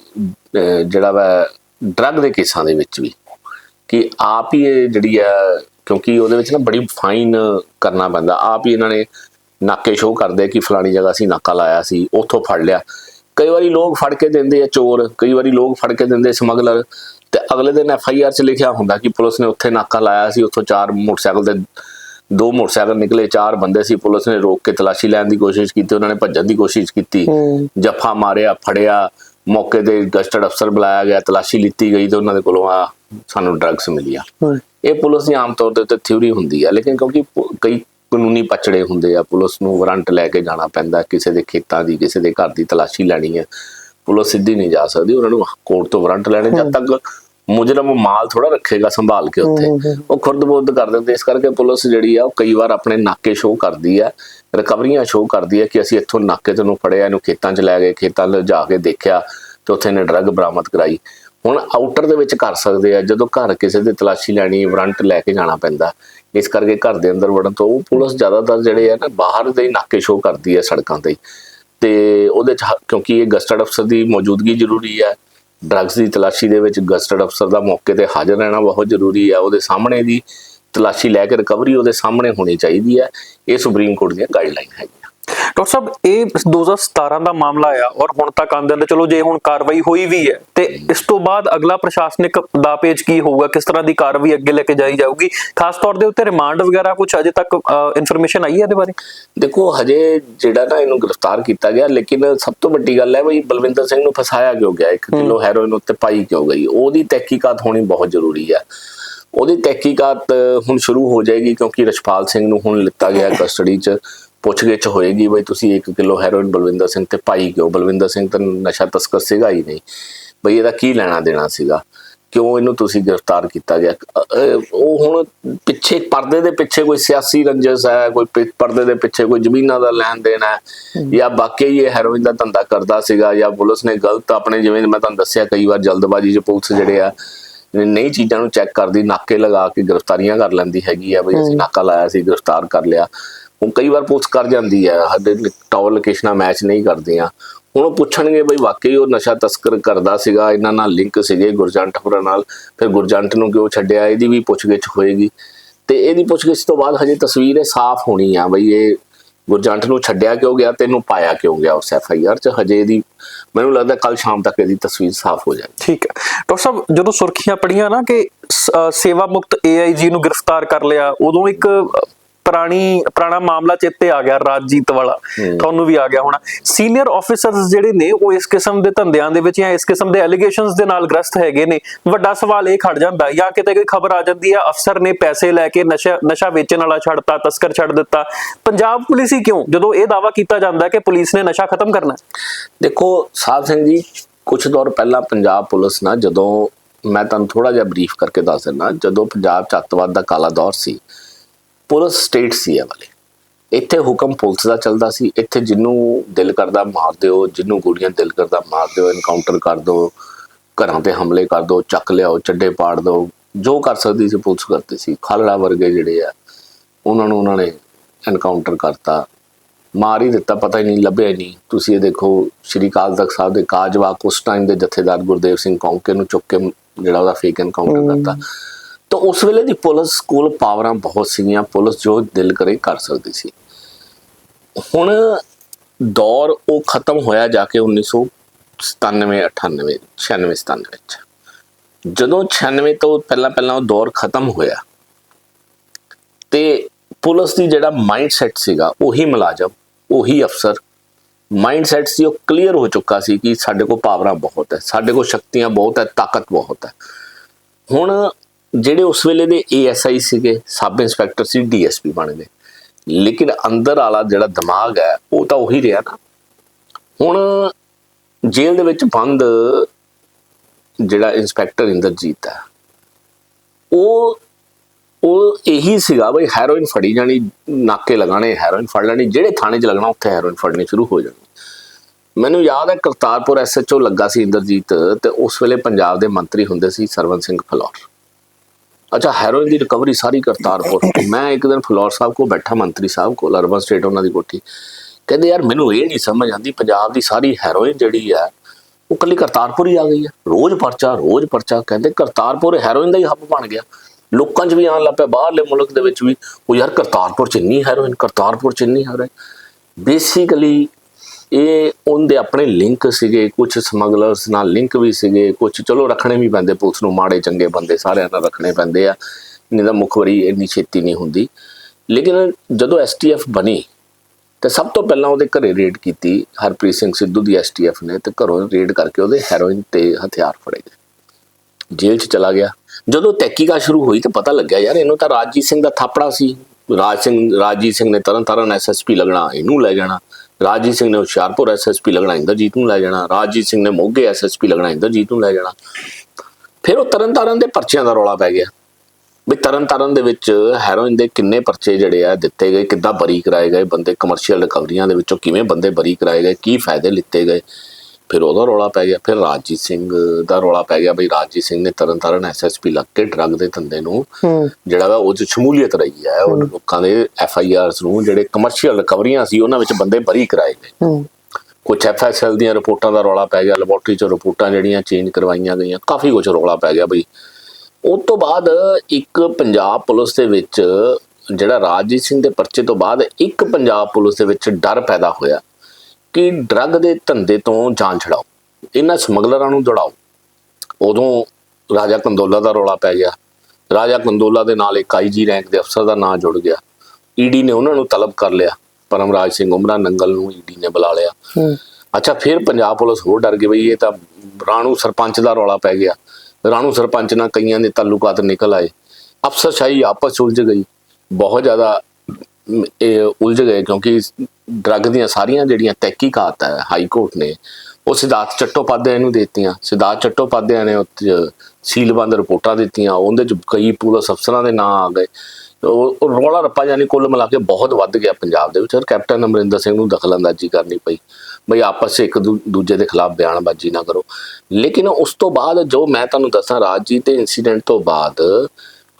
S2: ਜਿਹੜਾ ਵਾ ਡਰੱਗ ਦੇ ਕੇਸਾਂ ਦੇ ਵਿੱਚ ਵੀ, ਕਿ ਆਪ ਹੀ ਇਹ ਜਿਹੜੀ ਆ, ਕਿਉਂਕਿ ਉਹਦੇ ਵਿੱਚ ਨਾ ਬੜੀ ਫਾਈਨ ਕਰਨਾ ਪੈਂਦਾ, ਆਪ ਹੀ ਇਹਨਾਂ ਨੇ ਨਾਕੇ ਸ਼ੋਅ ਕਰਦੇ ਕਿ ਫਲਾਣੀ ਜਗ੍ਹਾ ਅਸੀਂ ਨਾਕਾ ਲਾਇਆ ਸੀ, ਉੱਥੋਂ ਫੜ ਲਿਆ। ਕਈ ਵਾਰੀ ਲੋਕ ਫੜ ਕੇ ਦਿੰਦੇ ਆ ਚੋਰ ਕਈ ਵਾਰੀ ਲੋਕ ਫੜ ਕੇ ਦਿੰਦੇ ਸਮਗਲਰ। ਤੇ ਅਗਲੇ ਦਿਨ ਐਫ ਆਈ ਆਰ 'ਚ ਲਿਖਿਆ ਹੁੰਦਾ ਕਿ ਪੁਲਿਸ ਨੇ ਉੱਥੇ ਨਾਕਾ ਲਾਇਆ ਸੀ ਉੱਥੋਂ ਚਾਰ ਮੋਟਰਸਾਈਕਲ ਦੇ ਦੋ ਮੋਟਰਸਾਈਕਲ ਨਿਕਲੇ ਚਾਰ ਬੰਦੇ ਸੀ। ਪੁਲਿਸ ਨੇ ਰੋਕ ਕੇ ਤਲਾਸ਼ੀ ਲੈਣ ਦੀ ਕੋਸ਼ਿਸ਼ ਕੀਤੀ ਉਹਨਾਂ ਨੇ ਭੱਜਣ ਦੀ ਕੋਸ਼ਿਸ਼ ਕੀਤੀ। ਜੱਫਾ ਮਾਰਿਆ ਫੜਿਆ ਮੌਕੇ ਤੇ ਗਸਟਡ ਅਫਸਰ ਬੁਲਾਇਆ ਗਿਆ ਤਲਾਸ਼ੀ ਲਿੱਤੀ ਗਈ ਤੇ ਉਹਨਾਂ ਦੇ ਕੋਲੋਂ ਆ ਸਾਨੂੰ ਡਰੱਗਸ ਮਿਲੀਆਂ। ਇਹ ਪੁਲਿਸ ਦੀ ਆਮ ਤੌਰ ਦੇ ਉੱਤੇ ਥਿਊਰੀ ਹੁੰਦੀ ਹੈ ਲੇਕਿਨ ਕਿਉਂਕਿ ਕਈ ਕਾਨੂੰਨੀ ਪਛੜੇ ਹੁੰਦੇ ਆ ਪੁਲਿਸ ਨੂੰ ਵਾਰੰਟ ਲੈ ਕੇ ਜਾਣਾ ਪੈਂਦਾ ਕਿਸੇ ਦੇ ਖੇਤਾਂ ਦੀ ਕਿਸੇ ਦੇ ਘਰ ਦੀ ਤਲਾਸ਼ੀ ਲੈਣੀ ਹੈ ਪੁਲਿਸ ਸਿੱਧੀ ਨਹੀਂ ਜਾ ਸਕਦੀ ਉਹਨਾਂ ਨੂੰ ਕੋਰਟ ਤੋਂ ਵਾਰੰਟ ਲੈਣੇ ਜਦ ਤੱਕ ਮੁਜਰਮ ਮਾਲ ਥੋੜਾ ਰੱਖੇਗਾ ਸੰਭਾਲ ਕੇ ਉੱਥੇ। ਉਹ ਖੁਰਦ-ਬੁਰਦ ਕਰ ਦਿੰਦੇ ਇਸ ਕਰਕੇ ਪੁਲਿਸ ਜਿਹੜੀ ਆ ਉਹ ਕਈ ਵਾਰ ਆਪਣੇ ਨਾਕੇ ਸ਼ੋਅ ਕਰਦੀ ਆ ਰਿਕਵਰੀਆਂ ਸ਼ੋਅ ਕਰਦੀ ਆ ਕਿ ਅਸੀਂ ਇੱਥੋਂ ਨਾਕੇ ਤੋਂ ਨੂੰ ਫੜਿਆ ਇਹਨੂੰ ਖੇਤਾਂ 'ਚ ਲੈ ਗਏ ਖੇਤਾਂ 'ਚ ਜਾ ਕੇ ਦੇਖਿਆ ਤੇ ਉੱਥੇ ਨੇ ਡਰੱਗ ਬਰਾਮਦ ਕਰਾਈ। ਹੁਣ ਆਊਟਰ ਦੇ ਵਿੱਚ ਕਰ ਸਕਦੇ ਆ ਜਦੋਂ ਘਰ ਕਿਸੇ ਦੇ ਤਲਾਸ਼ੀ ਲੈਣੀ ਵਾਰੰਟ ਲੈ ਕੇ ਜਾਣਾ ਪੈਂਦਾ ਇਸ ਕਰਕੇ ਘਰ ਦੇ ਅੰਦਰ ਵੜਨ ਤੋਂ ਉਹ ਪੁਲਿਸ ਜ਼ਿਆਦਾਤਰ ਜਿਹੜੇ ਆ ਨਾ ਬਾਹਰ ਦੇ ਨਾਕੇ ਸ਼ੋਅ ਕਰਦੀ ਹੈ ਸੜਕਾਂ ਤੇ ਹੀ। ਤੇ ਉਹਦੇ ਚ ਹ- ਕਿਉਂਕਿ ਇਹ ਗਸਟਡ ਅਫਸਰ ਦੀ ਮੌਜੂਦਗੀ ਜ਼ਰੂਰੀ ਹੈ ਡਰੱਗਸ ਦੀ ਤਲਾਸ਼ੀ ਦੇ ਵਿੱਚ ਗਸਟਡ ਅਫਸਰ ਦਾ ਮੌਕੇ ਤੇ ਹਾਜ਼ਰ ਰਹਿਣਾ ਬਹੁਤ ਜ਼ਰੂਰੀ ਹੈ ਉਹਦੇ ਸਾਹਮਣੇ ਦੀ ਤਲਾਸ਼ੀ ਲੈ ਕੇ ਰਿਕਵਰੀ ਉਹਦੇ ਸਾਹਮਣੇ ਹੋਣੀ ਚਾਹੀਦੀ ਹੈ ਇਹ ਸੁਪਰੀਮ ਕੋਰਟ ਦੀਆਂ ਗਾਈਡਲਾਈਨ ਹੈਗੀਆਂ।
S1: ਡਾਕਟਰ ਸਾਹਿਬ ਇਹ 2017 ਦਾ ਮਾਮਲਾ ਆ ਔਰ ਹੁਣ ਤੱਕ ਆਂਦੇ ਨੇ ਚਲੋ ਜੇ ਹੁਣ ਕਾਰਵਾਈ ਹੋਈ ਵੀ ਹੈ ਤੇ ਇਸ ਤੋਂ ਬਾਅਦ ਅਗਲਾ ਪ੍ਰਸ਼ਾਸਨਿਕ ਦਾ ਪੇਜ ਕੀ ਹੋਊਗਾ ਕਿਸ ਤਰ੍ਹਾਂ ਦੀ ਕਾਰਵਾਈ ਅੱਗੇ ਲੈ ਕੇ ਜਾਈ ਜਾਊਗੀ? ਖਾਸ ਤੌਰ ਦੇ ਉੱਤੇ ਰਿਮਾਂਡ ਵਗੈਰਾ ਕੁਝ ਅਜੇ ਤੱਕ ਇਨਫੋਰਮੇਸ਼ਨ ਆਈ ਹੈ ਇਹਦੇ ਬਾਰੇ?
S2: ਦੇਖੋ ਹਜੇ ਜਿਹੜਾ ਨਾ ਇਹਨੂੰ ਗ੍ਰਿਫਤਾਰ ਕੀਤਾ ਗਿਆ ਲੇਕਿਨ ਸਭ ਤੋਂ ਵੱਡੀ ਗੱਲ ਹੈ ਬਈ ਬਲਵਿੰਦਰ ਸਿੰਘ ਨੂੰ ਫਸਾਇਆ ਕਿਉਂ ਗਿਆ? 1 ਕਿਲੋ ਹੈਰੋਇਨ ਉੱਤੇ ਪਾਈ ਕਿਉਂ ਗਈ? ਉਹਦੀ ਤਹਿਕੀਕਾਤ ਹੋਣੀ ਬਹੁਤ ਜ਼ਰੂਰੀ ਹੈ। ਉਹਦੀ ਤਹਿਕੀਕਾਤ ਹੁਣ ਸ਼ੁਰੂ ਹੋ ਜਾਏਗੀ ਕਿਉਂਕਿ ਰਛਪਾਲ ਸਿੰਘ ਨੂੰ ਹੁਣ ਲਿੱਤਾ ਗਿਆ ਕਸਟਡੀ 'ਚ। ਪੁੱਛਗਿੱਛ ਹੋਏਗੀ ਬਈ ਤੁਸੀਂ 1 ਕਿਲੋ ਹੈਰੋਇਨ ਬਲਵਿੰਦਰ ਸਿੰਘ ਤੇ ਪਾਈ ਕਿਉਂ? ਬਲਵਿੰਦਰ ਸਿੰਘ ਤਾਂ ਨਸ਼ਾ ਤਸਕਰ ਸੀਗਾ ਹੀ ਨਹੀਂ। ਬਈ ਇਹਦਾ ਕੀ ਲੈਣਾ ਦੇਣਾ ਸੀਗਾ? ਕਿਉਂ ਇਹਨੂੰ ਤੁਸੀਂ ਗ੍ਰਿਫਤਾਰ ਕੀਤਾ ਗਿਆ? ਉਹ ਹੁਣ ਪਿੱਛੇ ਪਰਦੇ ਦੇ ਪਿੱਛੇ ਕੋਈ ਸਿਆਸੀ ਰੰਜਸ ਹੈ ਕੋਈ ਪਰਦੇ ਦੇ ਪਿੱਛੇ ਕੋਈ ਜ਼ਮੀਨਾਂ ਦਾ ਲੈਣ ਦੇਣ ਹੈ ਜਾਂ ਵਾਕਈ ਇਹ ਹੈਰੋਇਨ ਦਾ ਧੰਦਾ ਕਰਦਾ ਸੀਗਾ ਜਾਂ ਪੁਲਿਸ ਨੇ ਗਲਤ ਆਪਣੇ ਜਿਵੇਂ ਮੈਂ ਤੁਹਾਨੂੰ ਦੱਸਿਆ ਕਈ ਵਾਰ ਜਲਦਬਾਜ਼ੀ 'ਚ ਪੁਲਿਸ ਜਿਹੜੇ ਆ ਨਈ ਚੀਜ਼ਾਂ ਨੂੰ ਚੈੱਕ ਕਰਦੀ ਨਾਕੇ ਲਗਾ ਕੇ ਗ੍ਰਿਫਤਾਰੀਆਂ ਕਰ ਲੈਂਦੀ ਹੈਗੀ ਆ ਬਈ ਅਸੀਂ ਨਾਕਾ ਲਾਇਆ ਸੀ ਗ੍ਰਿਫਤਾਰ ਕਰ ਲਿਆ। ਹੁਣ ਕਈ ਵਾਰ ਪੁਲਿਸ ਕਰ ਜਾਂਦੀ ਹੈ ਸਾਡੇ ਟਾਵਰ ਲੋਕੇਸ਼ਨਾਂ ਮੈਚ ਨਹੀਂ ਕਰਦੀਆਂ। ਹੁਣ ਉਹ ਪੁੱਛਣਗੇ ਬਈ ਵਾਕਈ ਉਹ ਨਸ਼ਾ ਤਸਕਰ ਕਰਦਾ ਸੀਗਾ ਇਹਨਾਂ ਨਾਲ ਲਿੰਕ ਸੀਗੇ ਗੁਰਜੰਟ ਹੋਰਾਂ ਨਾਲ ਫਿਰ ਗੁਰਜੰਟ ਨੂੰ ਕਿਉਂ ਛੱਡਿਆ? ਇਹਦੀ ਵੀ ਪੁੱਛਗਿੱਛ ਹੋਏਗੀ। ਤੇ ਇਹਦੀ ਪੁੱਛਗਿੱਛ ਤੋਂ ਬਾਅਦ ਹਜੇ ਤਸਵੀਰ ਇਹ ਸਾਫ਼ ਹੋਣੀ ਆ ਬਈ ਇਹ ਗੁਰਜੰਟ ਨੂੰ ਛੱਡਿਆ ਕਿਉਂ ਗਿਆ ਤੇ ਪਾਇਆ ਕਿਉਂ ਗਿਆ ਉਸ ਐਫ ਚ? ਹਜੇ ਇਹਦੀ ਮੈਨੂੰ ਲੱਗਦਾ ਕੱਲ ਸ਼ਾਮ ਤੱਕ ਇਹਦੀ ਤਸਵੀਰ ਸਾਫ਼ ਹੋ ਜਾਏ
S1: ਠੀਕ ਹੈ। ਡਾਕਟਰ ਸਾਹਿਬ ਜਦੋਂ ਸੁਰਖੀਆਂ ਪੜੀਆਂ ਨਾ ਕਿ ਸ- ਅ, ਸੇਵਾ ਮੁਕਤ ਏਆਈਜੀ ਨੂੰ ਗ੍ਰਿਫਤਾਰ ਕਰ ਲਿਆ ਉਦੋਂ ਇੱਕ ਪੁਰਾਣੀ ਪੁਰਾਣਾ ਮਾਮਲਾ ਚੇਤੇ ਆ ਗਿਆ ਰਾਜਜੀਤ ਵਾਲਾ। ਤੁਹਾਨੂੰ ਵੀ ਆ ਗਿਆ ਹੋਣਾ। ਸੀਨੀਅਰ ਆਫੀਸਰਸ ਜਿਹੜੇ ਨੇ ਉਹ ਇਸ ਕਿਸਮ ਦੇ ਧੰਦਿਆਂ ਦੇ ਵਿੱਚ ਜਾਂ ਇਸ ਕਿਸਮ ਦੇ ਐਲੀਗੇਸ਼ਨਸ ਦੇ ਨਾਲ ਗ੍ਰਸਤ ਹੈਗੇ ਨੇ। ਵੱਡਾ ਸਵਾਲ ਇਹ ਖੜ ਜਾਂਦਾ ਜਾਂ ਕਿਤੇ ਕੋਈ ਖਬਰ ਆ ਜਾਂਦੀ ਹੈ ਅਫਸਰ ਨੇ ਪੈਸੇ ਲੈ ਕੇ ਨਸ਼ਾ ਨਸ਼ਾ ਵੇਚਣ ਵਾਲਾ ਛੱਡਤਾ ਤਸਕਰ ਛੱਡ ਦਿੱਤਾ। ਪੰਜਾਬ ਪੁਲਿਸ ਹੀ ਕਿਉਂ? ਜਦੋਂ ਇਹ ਦਾਵਾ ਕੀਤਾ ਜਾਂਦਾ ਕਿ ਪੁਲਿਸ ਨੇ ਨਸ਼ਾ ਖਤਮ ਕਰਨਾ
S2: ਦੇਖੋ ਸਾਹਿਬ ਸਿੰਘ ਜੀ ਕੁਝ ਦੌਰ ਪਹਿਲਾਂ ਪੰਜਾਬ ਪੁਲਿਸ ਨਾ ਜਦੋਂ ਮੈਂ ਤੁਹਾਨੂੰ ਥੋੜਾ ਜਿਹਾ ਬਰੀਫ ਕਰਕੇ ਦੱਸ ਦਿੰਦਾ ਜਦੋਂ ਪੰਜਾਬ ਚ ਅੱਤਵਾਦ ਦਾ ਕਾਲਾ ਦੌਰ ਸੀ ਪੁਲਿਸ ਸਟੇਟ ਸੀ ਇਹ ਵਾਲੇ। ਇੱਥੇ ਹੁਕਮ ਪੁਲਿਸ ਦਾ ਚੱਲਦਾ ਸੀ। ਇੱਥੇ ਜਿੰਨੂੰ ਦਿਲ ਕਰਦਾ ਮਾਰ ਦਿਓ ਜਿੰਨੂੰ ਗੋਲੀਆਂ ਦਿਲ ਕਰਦਾ ਮਾਰ ਦਿਓ ਐਨਕਾਊਂਟਰ ਕਰ ਦਿਓ ਘਰਾਂ ਤੇ ਹਮਲੇ ਕਰ ਦਿਓ ਚੱਕ ਲਿਆਓ ਚੱਡੇ ਪਾੜ ਦਿਓ ਜੋ ਕਰ ਸਕਦੀ ਸੀ ਪੁਲਿਸ ਕਰਦੀ ਸੀ। ਖਾਲੜਾ ਵਰਗੇ ਜਿਹੜੇ ਆ ਉਹਨਾਂ ਨੂੰ ਉਹਨਾਂ ਨੇ ਐਨਕਾਊਂਟਰ ਕਰਤਾ। ਮਾਰ ਹੀ ਦਿੱਤਾ ਪਤਾ ਹੀ ਨਹੀਂ ਲੱਭਿਆ ਹੀ ਨਹੀਂ। ਤੁਸੀਂ ਇਹ ਦੇਖੋ ਸ਼੍ਰੀ ਅਕਾਲ ਤਖਤ ਸਾਹਿਬ ਦੇ ਕਾਜਵਾਕ ਉਸ ਟਾਈਮ ਦੇ ਜਥੇਦਾਰ ਗੁਰਦੇਵ ਸਿੰਘ ਕੌਂਕੇ ਨੂੰ ਚੁੱਕ ਕੇ ਜਿਹੜਾ ਉਹਦਾ ਫੇਕ ਐਨਕਾਊਂਟਰ ਕਰਤਾ। ਤਾਂ ਉਸ ਵੇਲੇ ਦੀ ਪੁਲਿਸ ਕੋਲ ਪਾਵਰਾਂ ਬਹੁਤ ਸੀਗੀਆਂ, ਪੁਲਿਸ ਜੋ ਦਿਲ ਕਰੇ ਕਰ ਸਕਦੀ ਸੀ। ਹੁਣ ਦੌਰ ਉਹ ਖਤਮ ਹੋਇਆ ਜਾ ਕੇ 1997 98 96 97 ਵਿੱਚ। ਜਦੋਂ 96 ਤੋਂ ਪਹਿਲਾਂ ਪਹਿਲਾਂ ਉਹ ਦੌਰ ਖਤਮ ਹੋਇਆ, ਤੇ ਪੁਲਿਸ ਦੀ ਜਿਹੜਾ ਮਾਈਂਡ ਸੈਟ ਸੀਗਾ, ਉਹੀ ਮੁਲਾਜ਼ਮ, ਉਹੀ ਅਫਸਰ ਮਾਈਂਡ ਸੈਟ ਸੀ, ਉਹ ਕਲੀਅਰ ਹੋ ਚੁੱਕਾ ਸੀ ਕਿ ਸਾਡੇ ਕੋਲ ਪਾਵਰਾਂ ਬਹੁਤ ਹੈ, ਸਾਡੇ ਕੋਲ ਸ਼ਕਤੀਆਂ ਬਹੁਤ ਹੈ, ਤਾਕਤ ਬਹੁਤ ਹੈ। ਹੁਣ ਜਿਹੜੇ ਉਸ ਵੇਲੇ ਦੇ ਏਐਸਆਈ ਸੀਗੇ, ਸਬ ਇੰਸਪੈਕਟਰ ਸੀ ਡੀਐਸਪੀ ਬਣ ਗਏ। ਲੇਕਿਨ ਅੰਦਰ ਵਾਲਾ ਜਿਹੜਾ ਦਿਮਾਗ ਹੈ, ਉਹ ਤਾਂ ਉਹੀ ਰਿਹਾ ਨਾ। ਹੁਣ ਜੇਲ੍ਹ ਦੇ ਵਿੱਚ ਬੰਦ ਜਿਹੜਾ ਇੰਸਪੈਕਟਰ ਇੰਦਰਜੀਤ ਹੈ, ਉਹ ਉਹ ਇਹੀ ਸੀਗਾ ਬਈ ਹੈਰੋਇਨ ਫੜੀ ਜਾਣੀ, ਨਾਕੇ ਲਗਾਣੇ ਹੈਰੋਇਨ ਫੜ ਲੈਣੀ, ਜਿਹੜੇ ਥਾਣੇ 'ਚ ਲੱਗਣਾ, ਉੱਥੇ ਹੈਰੋਇਨ ਫੜਨੀ ਸ਼ੁਰੂ ਹੋ ਜਾਣੀ। ਮੈਨੂੰ ਯਾਦ ਹੈ ਕਰਤਾਰਪੁਰ ਐਸਐਚਓ ਲੱਗਾ ਸੀ ਇੰਦਰਜੀਤ ਤੇ ਉਸ ਵੇਲੇ ਪੰਜਾਬ ਦੇ ਮੰਤਰੀ ਹੁੰਦੇ ਸੀ ਸਰਵਨ ਸਿੰਘ ਫਲੌਰ। ਅੱਛਾ, ਹੈਰੋਇਨ ਦੀ ਰਿਕਵਰੀ ਸਾਰੀ ਕਰਤਾਰਪੁਰ। ਮੈਂ ਇੱਕ ਦਿਨ ਫਲੌਰ ਸਾਹਿਬ ਕੋ ਬੈਠਾ, ਮੰਤਰੀ ਸਾਹਿਬ ਕੋਲ, ਅਰਬਨ ਸਟੇਟ ਉਹਨਾਂ ਦੀ ਕੋਠੀ। ਕਹਿੰਦੇ, ਯਾਰ, ਮੈਨੂੰ ਇਹ ਨਹੀਂ ਸਮਝ ਆਉਂਦੀ, ਪੰਜਾਬ ਦੀ ਸਾਰੀ ਹੈਰੋਇਨ ਜਿਹੜੀ ਹੈ ਉਹ ਕੱਲੀ ਕਰਤਾਰਪੁਰ ਹੀ ਆ ਗਈ ਹੈ ਰੋਜ਼ ਪਰਚਾ ਰੋਜ਼ ਪਰਚਾ। ਕਹਿੰਦੇ, ਕਰਤਾਰਪੁਰ ਹੈਰੋਇਨ ਦਾ ਹੀ ਹੱਬ ਬਣ ਗਿਆ। ਲੋਕਾਂ 'ਚ ਵੀ ਆਉਣ ਲੱਗ ਪਿਆ, ਬਾਹਰਲੇ ਮੁਲਕ ਦੇ ਵਿੱਚ ਵੀ। ਉਹ ਯਾਰ, ਕਰਤਾਰਪੁਰ 'ਚ ਇੰਨੀ ਹੈਰੋਇਨ, ਕਰਤਾਰਪੁਰ 'ਚ ਇੰਨੀ ਹੈਰੋਇਨ। ਬੇਸਿਕਲੀ ਇਹ ਉਹਦੇ ਆਪਣੇ ਲਿੰਕ ਸੀਗੇ ਕੁਝ ਸਮਗਲਰਸ ਨਾਲ ਲਿੰਕ ਵੀ ਸੀਗੇ ਕੁਝ ਚਲੋ ਰੱਖਣੇ ਵੀ ਪੈਂਦੇ, ਪੁਲਿਸ ਨੂੰ ਮਾੜੇ ਚੰਗੇ ਬੰਦੇ ਸਾਰਿਆਂ ਨਾਲ ਰੱਖਣੇ ਪੈਂਦੇ ਆ, ਨਹੀਂ ਤਾਂ ਮੁਖਬਰੀ ਇੰਨੀ ਛੇਤੀ ਨਹੀਂ ਹੁੰਦੀ। ਲੇਕਿਨ ਜਦੋਂ ਐਸਟੀਐਫ ਬਣੀ, ਤੇ ਸਭ ਤੋਂ ਪਹਿਲਾਂ ਉਹਦੇ ਘਰੇ ਰੇਡ ਕੀਤੀ, ਹਰਪ੍ਰੀਤ ਸਿੰਘ ਸਿੱਧੂ ਦੀ ਐਸਟੀਐਫ ਨੇ, ਤੇ ਘਰੋਂ ਰੇਡ ਕਰਕੇ ਉਹਦੇ ਹੈਰੋਇਨ ਤੇ ਹਥਿਆਰ ਫੜੇ ਗਏ। ਜੇਲ੍ਹ 'ਚ ਚਲਾ ਗਿਆ। ਜਦੋਂ ਤਹਿਕੀਕਾ ਸ਼ੁਰੂ ਹੋਈ ਤਾਂ ਪਤਾ ਲੱਗਿਆ, ਯਾਰ ਇਹਨੂੰ ਤਾਂ ਰਾਜਜੀਤ ਸਿੰਘ ਦਾ ਥਾਪੜਾ ਸੀ। ਰਾਜ ਸਿੰਘ, ਰਾਜਜੀਤ ਸਿੰਘ ਨੇ ਤਰਨ ਤਾਰਨ ਐਸਐਸਪੀ ਲੱਗਣਾ, ਇਹਨੂੰ ਲੈ ਜਾਣਾ। ਰਾਜਜੀਤ ਸਿੰਘ ਨੇ ਹੁਸ਼ਿਆਰਪੁਰ ਐਸਐਸਪੀ ਲੱਗਣਾ, ਇੰਦਰਜੀਤ ਨੂੰ ਲੈ ਜਾਣਾ, ਰਾਜਜੀਤ ਸਿੰਘ ਨੇ ਮੋਗੇ ਐਸਐਸਪੀ ਲੱਗਣਾ, ਇੰਦਰਜੀਤ ਨੂੰ ਲੈ ਜਾਣਾ। ਫਿਰ ਉਹ ਤਰਨਤਾਰਨ ਦੇ ਪਰਚਿਆਂ ਦਾ ਰੌਲਾ ਪੈ ਗਿਆ। ਵੀ ਤਰਨ ਤਾਰਨ ਦੇ ਵਿੱਚ ਹੈਰੋਇਨ ਦੇ ਕਿੰਨੇ ਪਰਚੇ ਜਿਹੜੇ ਆ ਦਿੱਤੇ ਗਏ, ਕਿੱਦਾਂ ਬਰੀ ਕਰਾਏ ਗਏ, ਬੰਦੇ ਕਮਰਸ਼ੀਅਲ ਰਿਕਵਰੀਆਂ ਦੇ ਵਿੱਚੋਂ ਕਿਵੇਂ ਬੰਦੇ ਬਰੀ ਕਰਾਏ ਗਏ, ਕੀ ਫਾਇਦੇ ਲਿੱਤੇ ਗਏ। ਫਿਰ ਉਹਦਾ ਰੌਲਾ ਪੈ ਗਿਆ ਫਿਰ ਰਾਜਜੀਤ ਸਿੰਘ ਦਾ ਰੌਲਾ ਪੈ ਗਿਆ ਬਈ ਰਾਜਜੀਤ ਸਿੰਘ ਨੇ ਤਰਨ ਤਾਰਨ ਐਸਐਸਪੀ ਲੱਗ ਕੇ ਡਰੱਗ ਦੇ ਧੰਦੇ ਨੂੰ ਜਿਹੜਾ ਵਾ ਉਹ 'ਚ ਸ਼ਮੂਲੀਅਤ ਰਹੀ ਹੈ ਉਹ ਲੋਕਾਂ ਦੇ ਐਫ ਆਈ ਆਰਸ ਨੂੰ ਜਿਹੜੇ ਕਮਰਸ਼ੀਅਲ ਰਿਕਵਰੀਆਂ ਸੀ ਉਹਨਾਂ ਵਿੱਚ ਬੰਦੇ ਬਰੀ ਕਰਾਏ ਗਏ। ਕੁਝ ਐਫ ਐਸ ਐਲ ਦੀਆਂ ਰਿਪੋਰਟਾਂ ਦਾ ਰੌਲਾ ਪੈ ਗਿਆ ਲੈਬੋਰਟਰੀ 'ਚ ਰਿਪੋਰਟਾਂ ਜਿਹੜੀਆਂ ਚੇਂਜ ਕਰਵਾਈਆਂ ਗਈਆਂ ਕਾਫੀ ਕੁਝ ਰੌਲਾ ਪੈ ਗਿਆ ਬਈ। ਉਸ ਤੋਂ ਬਾਅਦ ਇੱਕ ਪੰਜਾਬ ਪੁਲਿਸ ਦੇ ਵਿੱਚ ਜਿਹੜਾ ਰਾਜਜੀਤ ਸਿੰਘ ਦੇ ਪਰਚੇ ਤੋਂ ਬਾਅਦ ਇੱਕ ਪੰਜਾਬ ਪੁਲਿਸ ਦੇ ਵਿੱਚ ਡਰ ਪੈਦਾ ਹੋਇਆ। ਕਿ ਡਰੱਗ ਦੇ ਧੰਦੇ ਤੋਂ ਜਾਨ ਛਡਾਓ ਇਹਨਾਂ ਸਮਗਲਰਾਂ ਨੂੰ ਦੌੜਾਓ। ਉਦੋਂ ਰਾਜਾ ਕੰਦੋਲਾ ਦਾ ਰੌਲਾ ਪੈ ਗਿਆ। ਰਾਜਾ ਕੰਦੋਲਾ ਦੇ ਨਾਲ ਇੱਕ ਆਈਜੀ ਰੈਂਕ ਦੇ ਅਫਸਰ ਦਾ ਨਾਂ ਜੁੜ ਗਿਆ। ਈਡੀ ਨੇ ਉਹਨਾਂ ਨੂੰ ਤਲਬ ਕਰ ਲਿਆ। ਪਰਮਰਾਜ ਸਿੰਘ ਉਮਰਾ ਨੰਗਲ ਨੂੰ ਈਡੀ ਨੇ ਬੁਲਾ ਲਿਆ। ਅੱਛਾ ਫਿਰ ਪੰਜਾਬ ਪੁਲਿਸ ਹੋਰ ਡਰ ਗਈ ਬਈ ਇਹ ਤਾਂ ਰਾਣੂ ਸਰਪੰਚ ਦਾ ਰੌਲਾ ਪੈ ਗਿਆ। ਰਾਣੂ ਸਰਪੰਚ ਨਾਲ ਕਈਆਂ ਦੇ ਤਾਲੁਕਾਤ ਨਿਕਲ ਆਏ। ਅਫਸਰਸ਼ਾਹੀ ਆਪਸ ਉਲਝ ਗਈ। ਬਹੁਤ ਜ਼ਿਆਦਾ ਉਲਝ ਗਏ ਕਿਉਂਕਿ ਡਰੱਗ ਦੀਆਂ ਸਾਰੀਆਂ ਜਿਹੜੀਆਂ ਤਹਿਕੀਕਾਤ ਹੈ ਹਾਈ ਕੋਰਟ ਨੇ, ਉਹ ਸਿਧਾਰਥ ਚੱਟੋਪਾਧਿਆਏ ਨੂੰ ਦਿੱਤੀਆਂ। ਸਿਧਾਰਥ ਚੱਟੋਪਾਧਿਆਏ ਨੇ ਸੀਲਬੰਦ ਰਿਪੋਰਟਾਂ ਦਿੱਤੀਆਂ, ਉਹਦੇ ਚ ਕਈ ਪੁਲਿਸ ਅਫਸਰਾਂ ਦੇ ਨਾਂ ਆ ਗਏ। ਉਹ ਉਹ ਰੌਲਾ ਰੱਪਾ ਯਾਨੀ ਕੁੱਲ ਮਿਲਾ ਕੇ ਬਹੁਤ ਵੱਧ ਗਿਆ ਪੰਜਾਬ ਦੇ ਵਿੱਚ। ਔਰ ਕੈਪਟਨ ਅਮਰਿੰਦਰ ਸਿੰਘ ਨੂੰ ਦਖਲਅੰਦਾਜ਼ੀ ਕਰਨੀ ਪਈ। ਬਈ ਆਪਸ 'ਚ ਇੱਕ ਦੂਜੇ ਦੇ ਖਿਲਾਫ ਬਿਆਨਬਾਜ਼ੀ ਨਾ ਕਰੋ। ਲੇਕਿਨ ਉਸ ਤੋਂ ਬਾਅਦ ਜੋ ਮੈਂ ਤੁਹਾਨੂੰ ਦੱਸਾਂ, ਰਾਜਜੀਤ ਦੇ ਇਨਸੀਡੈਂਟ ਤੋਂ ਬਾਅਦ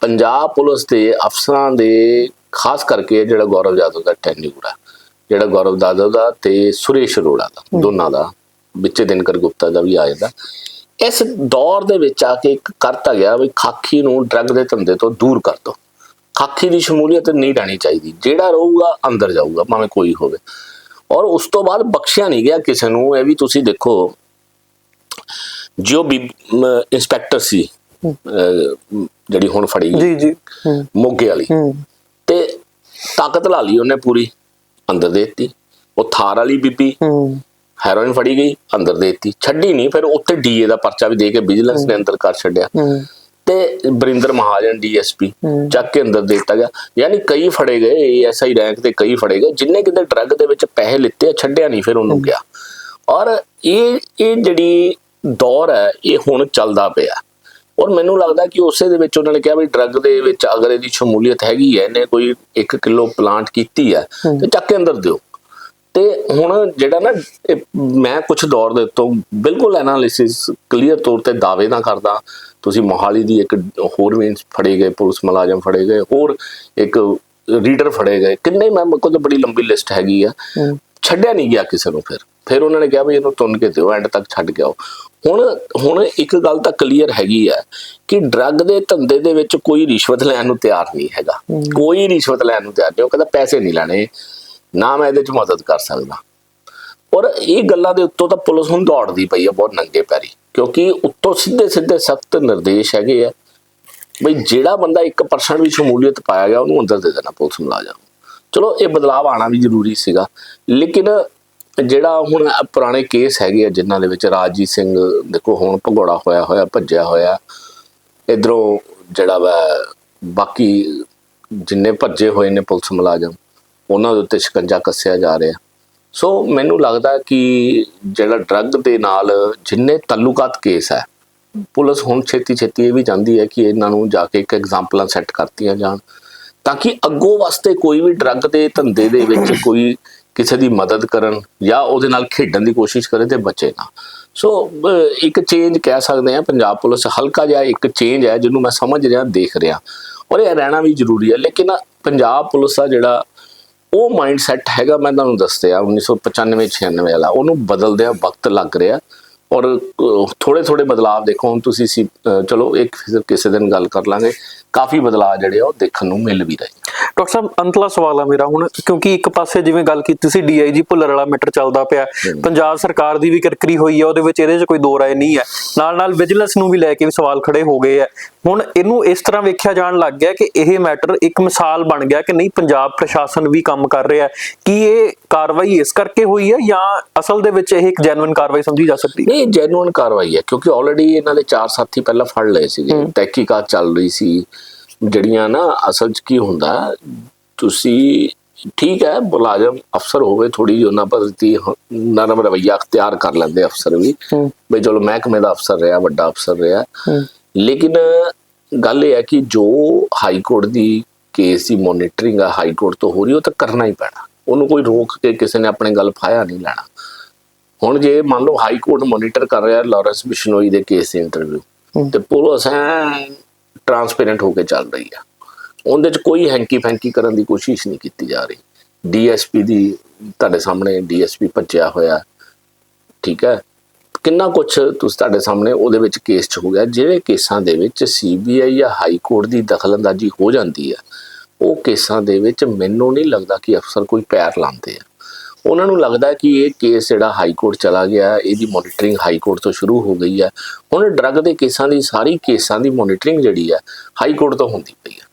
S2: ਪੰਜਾਬ ਪੁਲਿਸ ਦੇ ਅਫਸਰਾਂ ਦੇ ਖਾਸ ਕਰਕੇ ਜਿਹੜਾ ਗੌਰਵ ਜਾਦਵ ਦਾ ਟੈਨਿਊਰ ਹੈ ਜਿਹੜਾ ਗੌਰਵ ਜਾਦਵ ਦਾ ਤੇ ਸੁਰੇਸ਼ ਅਰੋੜਾ ਦਾ ਦੋਨਾਂ ਦਾ ਵਿੱਚੇ ਦਿਨਕਰ ਗੁਪਤਾ ਦਾ ਵੀ ਆ ਜਾਂਦਾ। ਇਸ ਦੌਰ ਦੇ ਵਿੱਚ ਆ ਕੇ ਇੱਕ ਕਰਤਾ ਗਿਆ ਵੀ ਖਾਕੀ ਨੂੰ ਡਰੱਗ ਦੇ ਧੰਦੇ ਤੋਂ ਦੂਰ ਕਰ ਦੋ। ਖਾਕੀ ਦੀ ਸ਼ਮੂਲੀਅਤ ਨਹੀਂ ਰਹਿਣੀ ਚਾਹੀਦੀ। ਜਿਹੜਾ ਰਹੂਗਾ ਅੰਦਰ ਜਾਊਗਾ ਭਾਵੇਂ ਕੋਈ ਹੋਵੇ। ਔਰ ਉਸ ਤੋਂ ਬਾਅਦ ਬਖਸ਼ਿਆ ਨਹੀਂ ਗਿਆ ਕਿਸੇ ਨੂੰ ਇਹ ਵੀ ਤੁਸੀਂ ਦੇਖੋ ਜੋ ਵੀ ਇੰਸਪੈਕਟਰ ਸੀ ਜਿਹੜੀ ਹੁਣ ਫੜੀ ਗਈ,
S1: ਜੀ। ਜੀ
S2: ਮੋਗੇ ਵਾਲੀ। ਤੇ ਤਾਕਤ ਲਾ ਲਈ ਉਹਨੇ ਪੂਰੀ ਅੰਦਰ ਦਿੱਤੀ। ਉਹ ਥਾਰ ਵਾਲੀ ਬੀਬੀ
S1: ਹੂੰ।
S2: ਹੈਰੋਇਨ ਫੜੀ ਗਈ ਅੰਦਰ ਦੇ ਦਿੱਤੀ। ਛੱਡੀ ਨਹੀਂ ਫਿਰ ਉੱਤੇ ਡੀਏ ਦਾ ਪਰਚਾ ਵੀ ਦੇ ਕੇ ਵਿਜੀਲੈਂਸ ਨੇ ਅੰਦਰ ਕਰ ਛੱਡਿਆ। ਤੇ ਬਰਿੰਦਰ ਮਹਾਜਨ ਡੀਐਸਪੀ। ਚੱਕ ਕੇ ਅੰਦਰ ਦੇ ਦਿੱਤਾ ਗਿਆ। ਯਾਨੀ ਕਈ ਫੜੇ ਗਏ ਐਸਆਈ ਰੈਂਕ ਤੇ ਕਈ ਫੜੇ ਗਏ। ਜਿੰਨੇ ਕਿਤੇ ਡਰੱਗ ਦੇ ਵਿੱਚ ਪੈਸੇ ਲਿੱਤੇ ਛੱਡਿਆ ਨਹੀਂ ਫਿਰ ਉਹਨੂੰ ਗਿਆ। ਔਰ ਇਹ ਇਹ ਜਿਹੜੀ ਦੌਰ ਹੈ ਇਹ ਹੁਣ ਚੱਲਦਾ ਪਿਆ। ਔਰ ਮੈਨੂੰ ਲੱਗਦਾ ਕਿ ਉਸੇ ਦੇ ਵਿੱਚ ਉਹਨਾਂ ਨੇ ਕਿਹਾ ਵੀ ਡਰੱਗ ਦੇ ਵਿੱਚ ਅਗਰ ਇਹਦੀ ਸ਼ਮੂਲੀਅਤ ਹੈਗੀ ਹੈ ਇਹਨੇ ਕੋਈ 1 ਕਿਲੋ ਪਲਾਂਟ ਕੀਤੀ ਹੈ ਤੇ ਚੱਕ ਕੇ ਅੰਦਰ ਦਿਓ। ਤੇ ਹੁਣ ਜਿਹੜਾ ਨਾ ਮੈਂ ਕੁਝ ਦੌਰ ਦੇ ਉੱਤੋਂ ਬਿਲਕੁਲ ਐਨਾਲਿਸਿਸ ਕਲੀਅਰ ਤੌਰ ਤੇ ਦਾਅਵੇ ਨਾ ਕਰਦਾ। ਤੁਸੀਂ ਮੋਹਾਲੀ ਦੀ ਇੱਕ ਹੋਰ ਵੀ ਫੜੇ ਗਏ ਪੁਲਿਸ ਮੁਲਾਜ਼ਮ ਫੜੇ ਗਏ ਹੋਰ ਇੱਕ ਰੀਡਰ ਫੜੇ ਗਏ। ਕਿੰਨੇ ਮੈਂ ਕੋਲ ਤਾਂ ਬੜੀ ਲੰਬੀ ਲਿਸਟ ਹੈਗੀ ਆ। ਛੱਡਿਆ ਨਹੀਂ ਗਿਆ ਕਿਸੇ ਨੂੰ ਫਿਰ। ਫਿਰ ਉਹਨਾਂ ਨੇ ਕਿਹਾ ਵੀ ਇਹਨੂੰ ਤੁੰਨ ਕੇ ਦਿਓ ਐਂਡ ਤੱਕ ਛੱਡ ਕੇ ਆਓ। ਹੁਣ ਹੁਣ ਇੱਕ ਗੱਲ ਤਾਂ ਕਲੀਅਰ ਹੈਗੀ ਆ ਕਿ ਡਰੱਗ ਦੇ ਧੰਦੇ ਦੇ ਵਿੱਚ ਕੋਈ ਰਿਸ਼ਵਤ ਲੈਣ ਨੂੰ ਤਿਆਰ ਨਹੀਂ ਹੈਗਾ। ਕੋਈ ਰਿਸ਼ਵਤ ਲੈਣ ਨੂੰ ਤਿਆਰ ਨਹੀਂ ਉਹ ਕਹਿੰਦਾ ਪੈਸੇ ਨਹੀਂ ਲੈਣੇ ਨਾ ਮੈਂ ਇਹਦੇ ਚ ਮਦਦ ਕਰ ਸਕਦਾ। ਔਰ ਇਹ ਗੱਲਾਂ ਦੇ ਉੱਤੋਂ ਤਾਂ ਪੁਲਿਸ ਹੁਣ ਦੌੜਦੀ ਪਈ ਆ ਬਹੁਤ ਨੰਗੇ ਪੈਰੀ ਕਿਉਂਕਿ ਉੱਤੋਂ ਸਿੱਧੇ ਸਿੱਧੇ ਸਖਤ ਨਿਰਦੇਸ਼ ਹੈਗੇ ਆ ਬਈ ਜਿਹੜਾ ਬੰਦਾ 1% ਵੀ ਸ਼ਮੂਲੀਅਤ ਪਾਇਆ ਗਿਆ ਉਹਨੂੰ ਅੰਦਰ ਦੇ ਦੇਣਾ ਪੁਲਿਸ ਮੁਲਾਜ਼ਮ। ਚਲੋ ਇਹ ਬਦਲਾਅ ਆਣਾ ਵੀ ਜ਼ਰੂਰੀ ਸੀਗਾ। ਲੇਕਿਨ ਜਿਹੜਾ ਹੁਣ ਪੁਰਾਣੇ ਕੇਸ ਹੈਗੇ ਆ ਜਿਨ੍ਹਾਂ ਦੇ ਵਿੱਚ ਰਾਜਜੀਤ ਸਿੰਘ ਦੇਖੋ ਹੁਣ ਭਗੌੜਾ ਹੋਇਆ ਹੋਇਆ, ਭੱਜਿਆ ਹੋਇਆ, ਇਧਰੋਂ ਜਿਹੜਾ ਵਾ ਬਾਕੀ ਜਿੰਨੇ ਭੱਜੇ ਹੋਏ ਨੇ ਪੁਲਿਸ ਮੁਲਾਜ਼ਮ, ਉਹਨਾਂ ਦੇ ਉੱਤੇ ਸ਼ਿਕੰਜਾ ਕੱਸਿਆ ਜਾ ਰਿਹਾ। ਸੋ ਮੈਨੂੰ ਲੱਗਦਾ ਕਿ ਜਿਹੜਾ ਡਰੱਗ ਦੇ ਨਾਲ ਜਿੰਨੇ ਤਾਲੁਕਾਤ ਕੇਸ ਹੈ, ਪੁਲਿਸ ਹੁਣ ਛੇਤੀ ਛੇਤੀ ਇਹ ਵੀ ਜਾਂਦੀ ਹੈ ਕਿ ਇਹਨਾਂ ਨੂੰ ਜਾ ਕੇ ਇੱਕ ਐਗਜ਼ਾਮਪਲਾਂ ਸੈੱਟ ਕਰਤੀਆਂ ਜਾਣ, ਤਾਂ ਕਿ ਅੱਗੋਂ ਵਾਸਤੇ ਕੋਈ ਵੀ ਡਰੱਗ ਦੇ ਧੰਦੇ ਦੇ ਵਿੱਚ ਕੋਈ ਕਿਸੇ ਦੀ ਮਦਦ ਕਰਨ ਜਾਂ ਉਹਦੇ ਨਾਲ ਖੇਡਣ ਦੀ ਕੋਸ਼ਿਸ਼ ਕਰੇ ਤੇ ਬਚੇ ਨਾ। ਸੋ ਇੱਕ ਚੇਂਜ ਕਹਿ ਸਕਦੇ ਆ ਪੰਜਾਬ ਪੁਲਿਸ ਹਲਕਾ ਜਿਹਾ ਇੱਕ ਚੇਂਜ ਹੈ ਜਿਹਨੂੰ ਮੈਂ ਸਮਝ ਰਿਹਾ, ਦੇਖ ਰਿਹਾ। ਔਰ ਇਹ ਰਹਿਣਾ ਵੀ ਜ਼ਰੂਰੀ ਹੈ, ਲੇਕਿਨ ਪੰਜਾਬ ਪੁਲਿਸ ਦਾ ਜਿਹੜਾ ਉਹ ਮਾਈਂਡ ਸੈਟ ਹੈਗਾ, ਮੈਂ ਤੁਹਾਨੂੰ ਦੱਸਿਆ 1995 96 ਵਾਲਾ। ਉਹਨੂੰ ਬਦਲਦਿਆਂ ਵਕਤ ਲੱਗ ਰਿਹਾ। ਔਰ ਥੋੜੇ ਥੋੜੇ ਬਦਲਾਅ ਦੇਖੋ, ਹੁਣ ਤੁਸੀਂ ਸੀ ਚਲੋ, ਇੱਕ ਫਿਰ ਕਿਸੇ ਦਿਨ ਗੱਲ ਕਰ ਲਾਂਗੇ। ਕਾਫੀ ਬਦਲਾਅ ਜਿਹੜੇ ਆ, ਉਹ ਦੇਖਣ ਨੂੰ ਮਿਲ ਵੀ ਰਹੇ
S1: ਡਾਕਟਰ ਸਾਹਿਬ ਅੰਤਲਾ ਸਵਾਲ ਆ ਮੇਰਾ ਹੁਣ ਕਿਉਂਕਿ ਇੱਕ ਪਾਸੇ ਜਿਵੇਂ ਗੱਲ ਕੀਤੀ ਸੀ ਡੀਆਈਜੀ ਭੁੱਲਰ ਵਾਲਾ ਮੈਟਰ ਚੱਲਦਾ ਪਿਆ ਪੰਜਾਬ ਸਰਕਾਰ ਦੀ ਵੀ ਕਿਰਕਰੀ ਹੋਈ ਹੈ ਉਹਦੇ ਵਿੱਚ ਇਹਦੇ 'ਚ ਕੋਈ ਦੋ ਰਾਏ ਨਹੀਂ ਹੈ। ਨਾਲ ਨਾਲ ਵਿਜੀਲੈਂਸ ਨੂੰ ਵੀ ਲੈ ਕੇ ਵੀ ਸਵਾਲ ਖੜੇ ਹੋ ਗਏ ਆ। ਹੁਣ ਇਹਨੂੰ ਇਸ ਤਰ੍ਹਾਂ ਵੇਖਿਆ ਜਾਣ ਲੱਗ ਗਿਆ ਕਿ ਇਹ ਮੈਟਰ ਇੱਕ ਮਿਸਾਲ ਬਣ ਗਿਆ ਕਿ ਨਹੀਂ ਪੰਜਾਬ ਪ੍ਰਸ਼ਾਸਨ ਵੀ ਕੰਮ ਕਰ ਰਿਹਾ ਹੈ। ਕੀ ਇਹ ਕਾਰਵਾਈ ਇਸ ਕਰਕੇ ਹੋਈ ਹੈ ਜਾਂ ਅਸਲ ਦੇ ਵਿੱਚ ਇਹ ਇੱਕ ਜੈਨੂਇਨ ਕਾਰਵਾਈ ਸਮਝੀ ਜਾ ਸਕਦੀ ਹੈ?
S2: ਨਹੀਂ ਜੈਨੂਇਨ ਕਾਰਵਾਈ ਹੈ ਕਿਉਂਕਿ ਆਲਰੇਡੀ ਇਹਨਾਂ ਦੇ ਚਾਰ ਸਾਥੀ ਪਹਿਲਾਂ ਫੜ ਲਏ ਸੀਗੇ। ਤਹਿਕੀਕਾਤ ਚੱਲ ਰਹੀ ਸੀ। ਜਿਹੜੀਆਂ ਨਾ ਅਸਲ 'ਚ ਕੀ ਹੁੰਦਾ ਤੁਸੀਂ ਠੀਕ ਹੈ ਮੁਲਾਜ਼ਮ ਅਫਸਰ ਹੋਵੇ ਥੋੜੀ ਜਿਹੀ ਉਹਨਾਂ ਪ੍ਰਤੀ ਨਰਮ ਰਵੱਈਆ ਅਖਤਿਆਰ ਕਰ ਲੈਂਦੇ ਅਫਸਰ ਵੀ ਬਈ ਚਲੋ ਮਹਿਕਮੇ ਦਾ ਅਫਸਰ ਰਿਹਾ ਵੱਡਾ ਅਫਸਰ ਰਿਹਾ। ਲੇਕਿਨ ਗੱਲ ਇਹ ਹੈ ਕਿ ਜੋ ਹਾਈ ਕੋਰਟ ਦੀ ਕੇਸ ਦੀ ਮੋਨੀਟਰਿੰਗ ਆ ਹਾਈ ਕੋਰਟ ਤੋਂ ਹੋ ਰਹੀ ਉਹ ਤਾਂ ਕਰਨਾ ਹੀ ਪੈਣਾ। ਉਹਨੂੰ ਕੋਈ ਰੋਕ ਕੇ ਕਿਸੇ ਨੇ ਆਪਣੇ ਗੱਲ ਫਾਇਆ ਨਹੀਂ ਲੈਣਾ। ਹੁਣ ਜੇ ਮੰਨ ਲਓ ਹਾਈ ਕੋਰਟ ਮੋਨੀਟਰ ਕਰ ਰਿਹਾ ਲਾਰੈਂਸ ਬਿਸ਼ਨੋਈ ਦੇ ਕੇਸ ਦੀ ਇੰਟਰਵਿਊ। ਤੇ ਪੁਲਿਸ ਹੈ ਟਰਾਂਸਪੇਰੈਂਟ ਹੋ ਕੇ ਚੱਲ ਰਹੀ ਆ। ਉਹਦੇ ਚ ਕੋਈ ਹੈਂਕੀ ਫੈਂਕੀ ਕਰਨ ਦੀ ਕੋਸ਼ਿਸ਼ ਨਹੀਂ ਕੀਤੀ ਜਾ ਰਹੀ। ਡੀਐਸਪੀ ਦੀ ਤੁਹਾਡੇ ਸਾਹਮਣੇ ਡੀਐਸਪੀ ਭੱਜਿਆ ਹੋਇਆ। ਠੀਕ ਹੈ? ਕਿੰਨਾ ਕੁਝ ਤੁਸੀਂ ਤੁਹਾਡੇ ਸਾਹਮਣੇ ਉਹਦੇ ਵਿੱਚ ਕੇਸ ਚ ਹੋ ਗਿਆ। ਜਿਹੜੇ ਕੇਸਾਂ ਦੇ ਵਿੱਚ ਸੀਬੀਆਈ ਜਾਂ ਹਾਈ ਕੋਰਟ ਦੀ ਦਖਲਅੰਦਾਜ਼ੀ ਹੋ ਜਾਂਦੀ ਹੈ ਉਹ ਕੇਸਾਂ ਦੇ ਵਿੱਚ ਮੈਨੂੰ ਨਹੀਂ ਲੱਗਦਾ ਕਿ ਅਫਸਰ ਕੋਈ ਪੈਰ ਲਾਉਂਦੇ ਆ। ਉਹਨਾਂ ਨੂੰ ਲੱਗਦਾ ਕਿ ਇਹ ਕੇਸ ਜਿਹੜਾ ਹਾਈ ਕੋਰਟ ਚਲਾ ਗਿਆ ਇਹਦੀ ਮੋਨੀਟਰਿੰਗ ਹਾਈ ਕੋਰਟ ਤੋਂ ਸ਼ੁਰੂ ਹੋ ਗਈ ਹੈ। ਹੁਣ ਡਰੱਗ ਦੇ ਕੇਸਾਂ ਦੀ, ਸਾਰੀ ਕੇਸਾਂ ਦੀ ਮੋਨੀਟਰਿੰਗ ਜਿਹੜੀ ਹੈ, ਹਾਈ ਕੋਰਟ ਤੋਂ ਹੁੰਦੀ ਪਈ ਹੈ।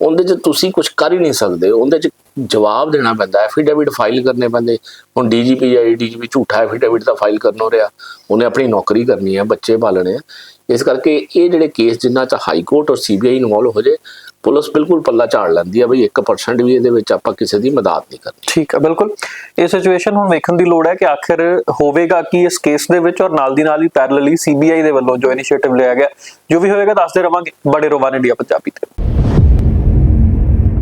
S2: ਉਹਦੇ 'ਚ ਤੁਸੀਂ ਕੁਝ ਕਰ ਹੀ ਨਹੀਂ ਸਕਦੇ। ਉਹਦੇ 'ਚ ਜਵਾਬ ਦੇਣਾ ਪੈਂਦਾ ਐਫੀਡੇਵਿਟ ਫਾਈਲ ਕਰਨੇ ਪੈਂਦੇ। ਹੁਣ ਡੀਜੀਪੀ ਜਾਂ ਡੀਜੀਪੀ ਝੂਠਾ ਐਫੀਡੇਵਿਟ ਦਾ ਫਾਈਲ ਕਰਨੋਂ ਰਿਹਾ। ਉਹਨੇ ਆਪਣੀ ਨੌਕਰੀ ਕਰਨੀ ਹੈ, ਬੱਚੇ ਪਾਲਣੇ ਆ ਇਸ ਕਰਕੇ ਇਹ ਜਿਹੜੇ ਕੇਸ ਜਿਨ੍ਹਾਂ 'ਚ ਹਾਈ ਕੋਰਟ ਔਰ ਸੀਬੀਆਈ ਇਨਵੋਲਵ ਹੋ ਜੇ ਪੁਲਿਸ ਬਿਲਕੁਲ ਪੱਲਾ ਝਾੜ ਲੈਂਦੀ ਹੈ ਬਈ 1% ਵੀ ਇਹਦੇ ਵਿੱਚ ਆਪਾਂ ਕਿਸੇ ਦੀ ਮਦਦ ਨਹੀਂ ਕਰਨੀ।
S1: ਠੀਕ ਹੈ ਬਿਲਕੁਲ। ਇਹ ਸਿਚੁਏਸ਼ਨ ਹੁਣ ਵੇਖਣ ਦੀ ਲੋੜ ਹੈ ਕਿ ਆਖਿਰ ਹੋਵੇਗਾ ਕੀ ਇਸ ਕੇਸ ਦੇ ਵਿੱਚ ਔਰ ਨਾਲ ਦੀ ਨਾਲ ਹੀ ਪੈਰਲਲੀ ਸੀਬੀਆਈ ਦੇ ਵੱਲੋਂ ਜੋ ਇਨੀਸ਼ੀਏਟਿਵ ਲਿਆ ਗਿਆ, ਜੋ ਵੀ ਹੋਵੇਗਾ ਦੱਸਦੇ ਰਵਾਂਗੇ। ਬੜੇ ਰੋਵਾਨ ਇੰਡੀਆ ਪੰਜਾਬੀ ਤੇ।